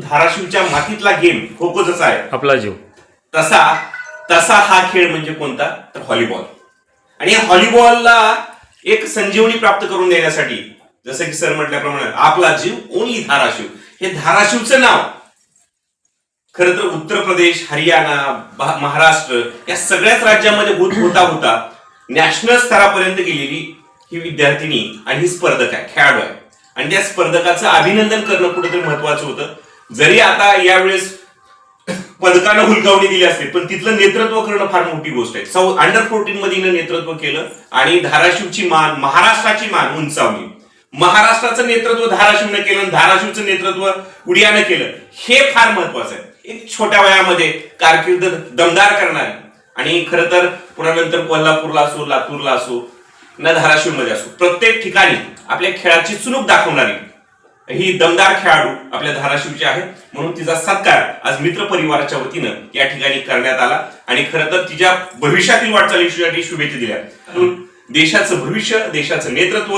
धाराशिवच्या मातीतला गेम खो खो जसा आहे. आपला जीव. तसा तसा हा खेळ म्हणजे कोणता? तर व्हॉलीबॉल आणि या व्हॉलीबॉलला एक संजीवनी प्राप्त करून देण्यासाठी जसं की सर म्हटल्याप्रमाणे आपला जीव ओनली धाराशिव. हे धाराशिवचं नाव. खरं तर उत्तर प्रदेश हरियाणा महाराष्ट्र या सगळ्याच राज्यामध्ये होत होता होता. नॅशनल स्तरापर्यंत गेलेली ही विद्यार्थिनी आणि ही स्पर्धक आहे खेळाडू आहे. आणि त्या स्पर्धकाचं अभिनंदन करणं कुठेतरी महत्वाचं होतं. जरी आता यावेळेस पदकानं हुलकावणी दिली असते पण तिथलं नेतृत्व करणं फार मोठी गोष्ट आहे. सौ अंडर फोर्टीन मध्ये नेतृत्व केलं आणि धाराशिवची मान महाराष्ट्राची मान उंचावली. महाराष्ट्राचं नेतृत्व धाराशिवनं केलं आणि धाराशिवचं नेतृत्व उडियानं केलं. हे फार महत्वाचं आहे. एक छोट्या वयामध्ये कारकीर्द दमदार करणारी. आणि खरं तर पुन्हा नंतर कोल्हापूरला असो लातूरला असो न धाराशिवमध्ये असो प्रत्येक ठिकाणी आपल्या खेळाची चुनूक दाखवणारी. ही दमदार खेळाडू आपल्या धाराशिवची आहे. म्हणून तिचा सत्कार आज मित्र परिवाराच्या वतीनं या ठिकाणी करण्यात आला. आणि खरं तर तिच्या भविष्यातील वाटचालीसाठी शुभेच्छा दिल्या. देशाचं भविष्य देशाचं नेतृत्व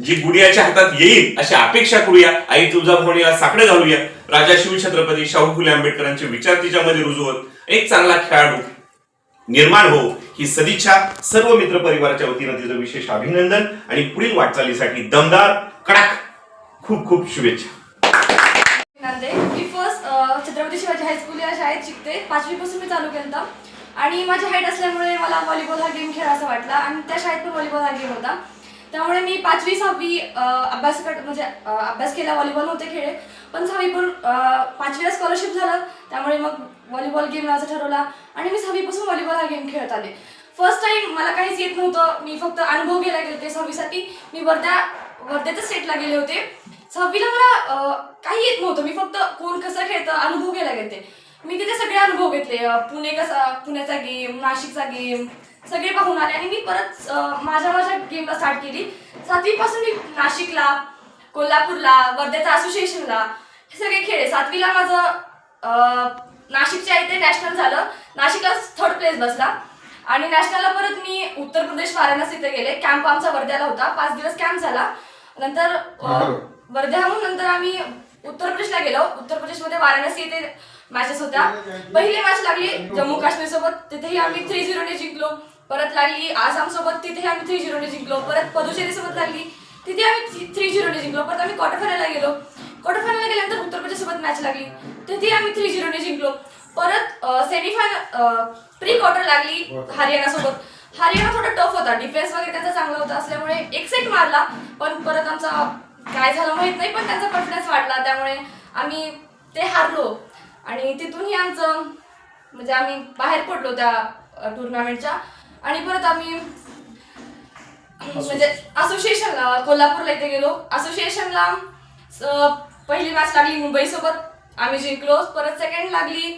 जी गुडियाच्या हातात येईल अशी अपेक्षा करूया. आई तुळजाभवानीला साकडं घालूया. राजा शिव छत्रपती शाहू फुले आंबेडकरांचे विचार तिच्यामध्ये रुजू होत. एक चांगला खेळाडू निर्माण हो ही सदिच्छा सर्व मित्र परिवाराच्या वतीनं तिचं विशेष अभिनंदन. आणि पुढील वाटचालीसाठी दमदार कडक खूप खूप शुभेच्छा. नांदे. मी first Chhatrapati Shivaji high school या शाळेत शिकते. पाचवीपासून मी चालू केलं आणि माझी हाईट असल्यामुळे मला व्हॉलीबॉल हा गेम खेळायचा वाटला. आणि त्या शाळेत पण व्हॉलीबॉल हा गेम होता. त्यामुळे मी पाचवी सहावी अभ्यास म्हणजे अभ्यास केला. व्हॉलीबॉल होते खेळ पण सहावी पण पाचवीला स्कॉलरशिप झालं. त्यामुळे मग व्हॉलीबॉल गेम लावायचा ठरवला. आणि मी सहावीपासून व्हॉलीबॉल हा गेम खेळत आले. फर्स्ट टाइम मला काहीच येत नव्हतं. मी फक्त अनुभव घ्यायला गेले होते सहावीसाठी. मी वर्ध्या वर्ध्याच्या स्टेटला गेले होते. सहावीला मला काही येत नव्हतं. मी फक्त कोण कसं खेळतं अनुभव घ्यायला गेले मी तिथे सगळे अनुभव घेतले. पुणे कसा पुण्याचा गेम नाशिकचा गेम सगळे पाहून आले. आणि मी परत माझ्या माझ्या गेमला स्टार्ट केली. सातवीपासून मी नाशिकला कोल्हापूरला वर्ध्याच्या असोसिएशनला हे सगळे खेळ. सातवीला माझं नाशिकच्या इथे नॅशनल झालं. नाशिकला थर्ड प्लेस बसला. आणि नॅशनलला परत मी उत्तर प्रदेश वाराणसी इथे गेले. कॅम्प आमचा वर्ध्याला होता. पाच दिवस कॅम्प झाला. नंतर वर्ध्याहून नंतर आम्ही उत्तर प्रदेशला गेलो. उत्तर प्रदेशमध्ये वाराणसी येथे मॅचेस होत्या. पहिली मॅच लागली जम्मू काश्मीर सोबत. तिथेही आम्ही थ्री झिरोने जिंकलो. परत लागली आसाम सोबत. तिथेही आम्ही थ्री झिरोने जिंकलो. परत पदुचेरी सोबत लागली. तिथे आम्ही थ्री झिरोने जिंकलो. परत आम्ही क्वार्टर फायनलला गेलो. क्वार्टर फायनलला गेल्यानंतर उत्तर प्रदेश सोबत मॅच लागली. तिथे आम्ही थ्री झिरोने जिंकलो. परत सेमीफायनल प्री क्वार्टर लागली हरियाणा सोबत. हरियाणा थोडा टफ होता. डिफेन्स वगैरे त्यांचा चांगला होता असल्यामुळे एक सेट मारला. पण परत आमचा काय झालं माहीत नाही पण त्यांचा कॉन्फिडन्स वाढला. त्यामुळे आम्ही ते हारलो. आणि तिथूनही आमचं म्हणजे आम्ही बाहेर पडलो त्या टुर्नामेंटच्या आणि परत आम्ही म्हणजे असोसिएशनला कोल्हापूरला इथे गेलो. असोसिएशनला पहिली मॅच लागली मुंबईसोबत. आम्ही जिंकलो. परत सेकंड लागली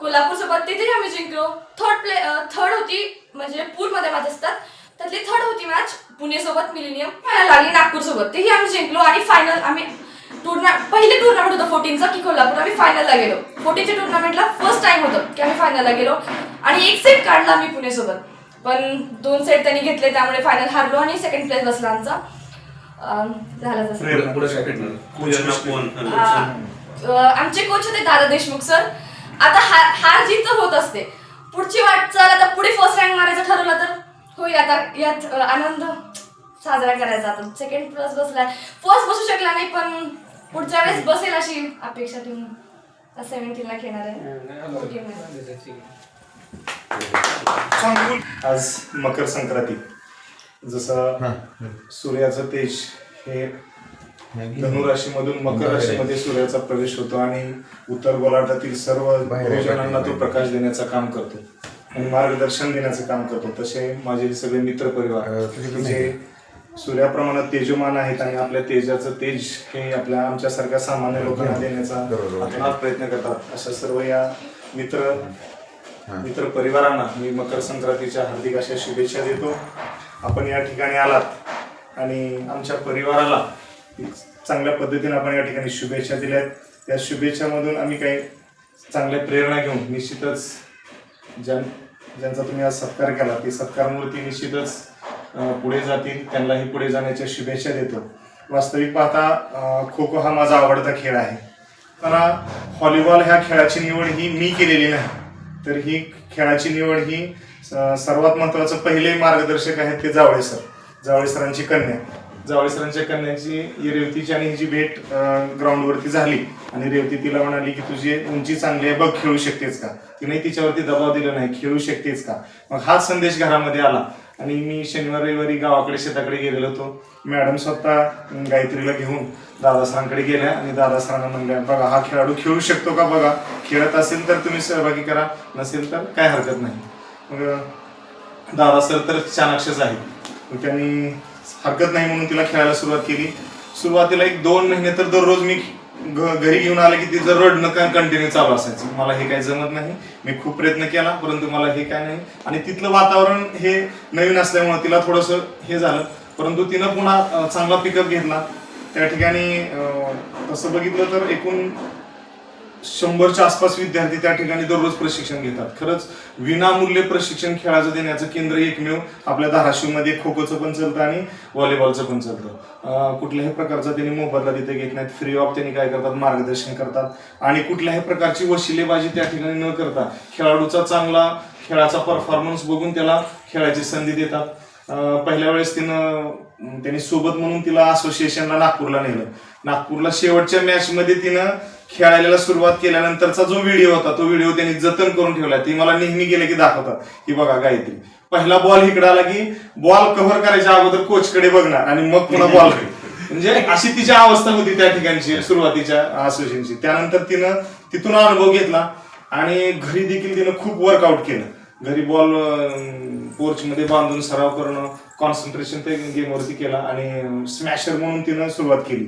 कोल्हापूरसोबत. तिथेही आम्ही जिंकलो. थर्ड प्ले थर्ड होती म्हणजे पूलमध्ये मॅच असतात. त्यातली थर्ड होती मॅच पुणे सोबत मिलिनियम फायनल लागली नागपूर सोबत तेही आम्ही जिंकलो आणि फायनल आम्ही टुर्ना पहिले टुर्नामेंट होतं फोर्टीनचा की कोल्हापूर. आम्ही फायनलला गेलो. फोर्टीनच्या टुर्नामेंटला फर्स्ट टाइम होतं की आम्ही फायनलला गेलो. आणि एक सेट काढला आम्ही पुणे सोबत पण दोन सेट त्यांनी घेतले त्यामुळे फायनल हारलो आणि सेकंड प्लेस बसला आमचा. आमचे कोच होते दादा देशमुख सर आता हार हार जीत होत असते पुढची वाटचाल आता पुढे फर्स्ट रँक मारायचं ठरवलं तर आता यात आनंद साजरा करायचा आता सेकंड प्लस बसलाय. फर्स्ट बसू शकला नाही पण पुढच्या वेळेस बसेल अशी अपेक्षा ठेवून. सेव्हन्टीनला खेळणार आहे. आज मकर संक्रांती. जसं सूर्याचं तेज हे धनु राशीमधून मकर राशीमध्ये सूर्याचा प्रवेश होतो आणि उत्तर गोलार्धातील सर्व भोजनांना तो प्रकाश देण्याचं काम करतो. आणि मार्गदर्शन देण्याचं काम करतो. तसे माझे सगळे मित्र परिवार जे सूर्याप्रमाणे तेजमान आहेत आणि आपल्या तेजाचं तेज हे आपल्या आमच्यासारख्या सामान्य लोकांना देण्याचा प्रयत्न करतात. अशा सर्व या मित्र मित्र परिवारांना मी मकर संक्रांतीच्या हार्दिक अशा शुभेच्छा देतो. आपण या ठिकाणी आलात आणि आमच्या परिवाराला चांगल्या पद्धतीने आपण या ठिकाणी शुभेच्छा दिल्या आहेत त्या शुभेच्छामधून आम्ही काही चांगल्या प्रेरणा घेऊन निश्चितच ज्यां ज्यांचा तुम्ही आज सत्कार केला ती सत्कारमूर्ती निश्चितच पुढे जातील त्यांनाही पुढे जाण्याच्या शुभेच्छा देतो. वास्तविक पाहता खो खो हा माझा आवडता खेळ आहे. मला व्हॉलीबॉल ह्या खेळाची निवड ही मी केलेली नाही. तर ही खेळाची निवड ही स- सर्वात महत्वाचं पहिले मार्गदर्शक आहेत ते जावळे सर. जावळे सरांची कन्या. जावळे सरांच्या कन्याची ही रेवतीची आणि हिची भेट ग्राउंडवरती झाली. आणि रेवती तिला म्हणाली की तुझी उंची चांगली आहे बघ खेळू शकतेस का? तिने तिच्यावरती दबाव दिला नाही खेळू शकतेस का? मग हाच संदेश घरामध्ये आला. आणि मी शनिवार रविवारी गावाकडे शेताकडे गेलेलो होतो. मॅडम स्वतः गायत्रीला घेऊन दादा सरांकडे गेल्या. आणि दादा सरांना म्हणल्या बघा हा खेळाडू खेळू शकतो का? बघा खेळत असेल तर तुम्ही सहभागी करा. नसेल तर काय हरकत नाही. मग दादा सर तर चाणाक्षच आहे. मग त्यांनी हरकत नाही म्हणून तिला खेळायला सुरुवात केली. सुरुवातीला एक दोन महिने तर दररोज मी घरी घेऊन आले की तिचं रडणं कंटिन्यू चालू असायचं. मला हे काही जमत नाही. मी खूप प्रयत्न केला परंतु मला हे काय नाही. आणि तिथलं वातावरण हे नवीन असल्यामुळे तिला थोडंसं हे झालं. परंतु तिनं पुन्हा चांगला पिकअप घेतला. त्या ठिकाणी तसं बघितलं तर एकूण शंभरच्या आसपास विद्यार्थी त्या ठिकाणी दररोज प्रशिक्षण घेतात. खरंच विनामूल्य प्रशिक्षण खेळाचं देण्याचं केंद्र एकमेव आपल्या धाराशिवमध्ये खो खोचं पण चालतं आणि व्हॉलीबॉलचं पण चालतं. कुठल्याही प्रकारचा त्यांनी मोबदला तिथे घेत नाहीत. फ्री ऑफ त्यांनी काय करतात? मार्गदर्शन करतात. आणि कुठल्याही प्रकारची वशिलेबाजी त्या ठिकाणी न करता खेळाडूचा चांगला खेळाचा परफॉर्मन्स बघून त्याला खेळाची संधी देतात. पहिल्या वेळेस तिनं त्यांनी सोबत म्हणून तिला असोसिएशनला नागपूरला नेलं. नागपूरला शेवटच्या मॅचमध्ये तिनं खेळायला सुरुवात केल्यानंतरचा जो व्हिडिओ होता तो व्हिडिओ त्यांनी जतन करून ठेवला. ती मला नेहमी गेले की दाखवतात. की बघा गायत्री पहिला बॉल इकडे आला की बॉल कव्हर करायच्या अगोदर कोचकडे बघणार आणि मग पुन्हा बॉल म्हणजे अशी तिची अवस्था होती त्या ठिकाणची सुरुवातीच्या असोसिएशनची त्यानंतर तिनं तिथून अनुभव घेतला आणि घरी देखील तिनं खूप वर्कआउट केलं. घरी बॉल पोर्च मध्ये बांधून सराव करणं कॉन्सन्ट्रेशन ते गेमवरती केला आणि स्मॅशर म्हणून तिनं सुरुवात केली.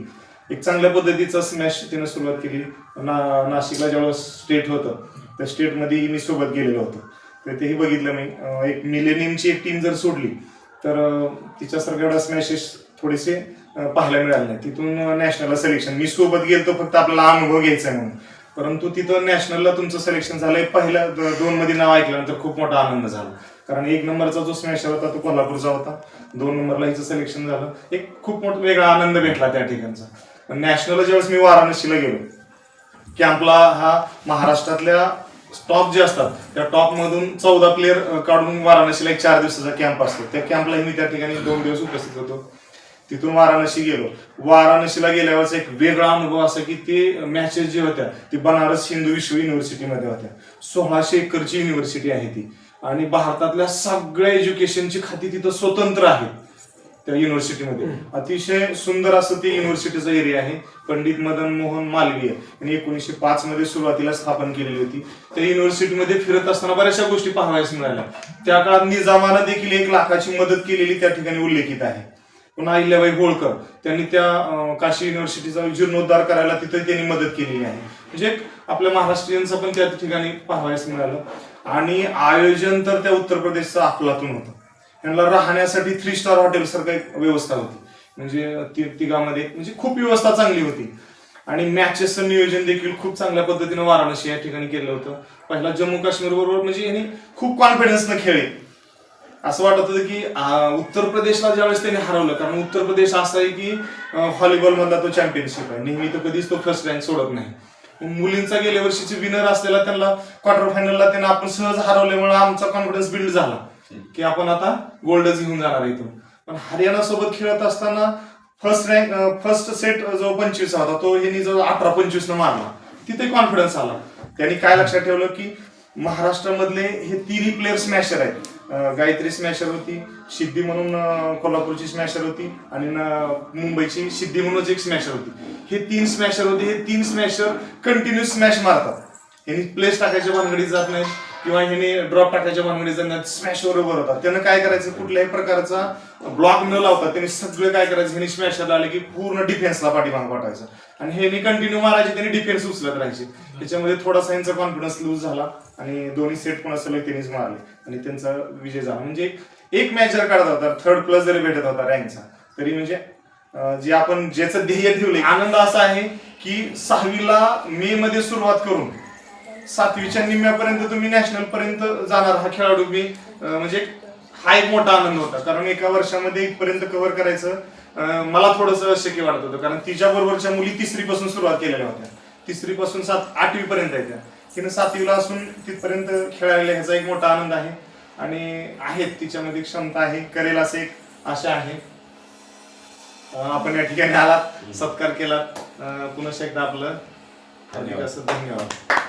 एक चांगल्या पद्धतीचा स्मॅश तिने सुरुवात केली. ना नाशिकला ज्यावेळेस स्टेट होतं त्या स्टेटमध्ये मी सोबत गेलेलो होतो. तर तेही बघितलं मी. एक मिलेनियमची एक टीम जर सोडली तर तिच्यासारख्या एवढा स्मॅशेस थोडेसे पाहायला मिळाले नाही. तिथून नॅशनलला सिलेक्शन मी सोबत गेलो फक्त आपला अनुभव घ्यायचा आहे म्हणून. परंतु तिथं नॅशनलला तुमचं सिलेक्शन झालंय. पहिल्या दोन मध्ये नाव ऐकल्यानंतर खूप मोठा आनंद झाला. कारण एक नंबरचा जो स्मॅशर होता तो कोल्हापूरचा होता. दोन नंबरला हिचं सिलेक्शन झालं. एक खूप मोठा वेगळा आनंद भेटला त्या ठिकाणचा. नॅशनलला ज्यावेळेस मी वाराणसीला गेलो कॅम्पला हा महाराष्ट्रातल्या टॉप जे असतात त्या टॉप मधून चौदा प्लेअर काढून वाराणसीला एक चार दिवसाचा कॅम्प असतो. त्या कॅम्पलाही मी त्या ठिकाणी दोन दिवस उपस्थित होतो. तिथून वाराणसी गेलो. वाराणसीला गेल्यावरच एक वेगळा अनुभव असा की ते मॅचेस जे होत्या ती बनारस हिंदू विश्व युनिव्हर्सिटीमध्ये होत्या. सोळाशे एकरची युनिव्हर्सिटी आहे ती. आणि भारतातल्या सगळ्या एज्युकेशनची खाती तिथं स्वतंत्र आहेत. त्या युनिव्हर्सिटीमध्ये अतिशय सुंदर असं ते युनिव्हर्सिटीचा एरिया आहे. पंडित मदन मोहन मालवीय. यांनी एकोणीसशे पाच मध्ये सुरुवातीला स्थापन केलेली होती. त्या युनिव्हर्सिटीमध्ये फिरत असताना बऱ्याचशा गोष्टी पाहायला मिळाल्या. त्या काळात निजामानं देखील एक लाखाची मदत केलेली त्या ठिकाणी उल्लेखित आहे. पुन्हा अहिल्याबाई होळकर त्यांनी त्या काशी युनिव्हर्सिटीचा जीर्णोद्धार करायला तिथे त्यांनी मदत केलेली आहे. म्हणजे आपल्या महाराष्ट्रीयनचं पण त्या ठिकाणी पाहावयास मिळालं. आणि आयोजन तर त्या उत्तर प्रदेशचं अफलातून होतं. त्यांना राहण्यासाठी थ्री स्टार हॉटेल सारखं एक व्यवस्था होती. म्हणजे तिघामध्ये म्हणजे खूप व्यवस्था चांगली होती. आणि मॅचेसचं नियोजन देखील खूप चांगल्या पद्धतीनं वाराणसी या ठिकाणी केलं होतं. पहिला जम्मू काश्मीर बरोबर म्हणजे यांनी खूप कॉन्फिडन्सनं खेळले. असं वाटत होतं की उत्तर प्रदेशला ज्यावेळेस त्यांनी हरवलं कारण उत्तर प्रदेश असा आहे की व्हॉलीबॉल मधला तो चॅम्पियनशिप आहे. नेहमी तो कधीच तो फर्स्ट रँक सोडत नाही. मुलींचा गेल्या वर्षीचे विनर असलेला त्यांना क्वार्टर फायनलला त्यांना आपण सहज हरवल्यामुळे आमचा कॉन्फिडन्स बिल्ड झाला. की आपण आता गोल्डच घेऊन जाणार इथून. पण हरियाणा सोबत खेळत असताना फर्स्ट रँक फर्स्ट सेट जो पंचवीस होता तो यांनी जो अठरा पंचवीस न मारला तिथे कॉन्फिडन्स आला. त्यांनी काय लक्षात ठेवलं की महाराष्ट्रामधले हे तिन्ही प्लेयर स्मॅशर आहेत. गायत्री स्मॅशर होती सिद्धी म्हणून कोल्हापूरची स्मॅशर होती आणि मुंबईची सिद्धी म्हणूनच एक स्मॅशर होती. हे तीन स्मॅशर होते हे तीन स्मॅशर कंटिन्यू स्मॅश मारतात. यांनी प्लेस टाकायच्या भानगडीत जात नाहीत. किंवा ह्याने ड्रॉप टाकायच्या भानगडीत जात स्मॅश बरोबर होतात त्यानं काय करायचं? कुठल्याही प्रकारचा ब्लॉक न लावता त्यांनी सगळे काय करायचं? ह्याने स्मॅशरला आले की पूर्ण डिफेन्सला पाठीमाग पाठायचं आणि ह्याने कंटिन्यू मारायचे त्यांनी डिफेन्स उचलत राहायचे. त्याच्यामध्ये थोडासा यांचा कॉन्फिडन्स लूज झाला आणि दोन्ही सेट पण सलग त्यांनीच मारले. आणि त्यांचा विजय झाला. म्हणजे एक मॅच जर काढत होता थर्ड प्लस जरी भेटत होता रँकचा तरी म्हणजे जे आपण ज्याचं ध्येय ठेवले आनंद असा आहे की सहावीला मे मध्ये सुरुवात करून सातवीच्या निम्म्यापर्यंत तुम्ही नॅशनल पर्यंत जाणार हा खेळाडू मी म्हणजे हा एक मोठा आनंद होता. कारण एका वर्षामध्ये इथपर्यंत कव्हर करायचं मला थोडंसं अशक्य वाटत होतं. कारण तिच्या बरोबरच्या मुली तिसरी पासून सुरुवात केलेल्या होत्या. तिसरी पासून सात आठवी पर्यंत त्या. तिनं सातवीला असून तिथपर्यंत खेळायला ह्याचा एक मोठा आनंद आहे. आणि आहेत तिच्यामध्ये क्षमता आहे. करेल असं एक आशा आहे. आपण या ठिकाणी आलात सत्कार केलात. पुन्हा एकदा आपलं असं धन्यवाद.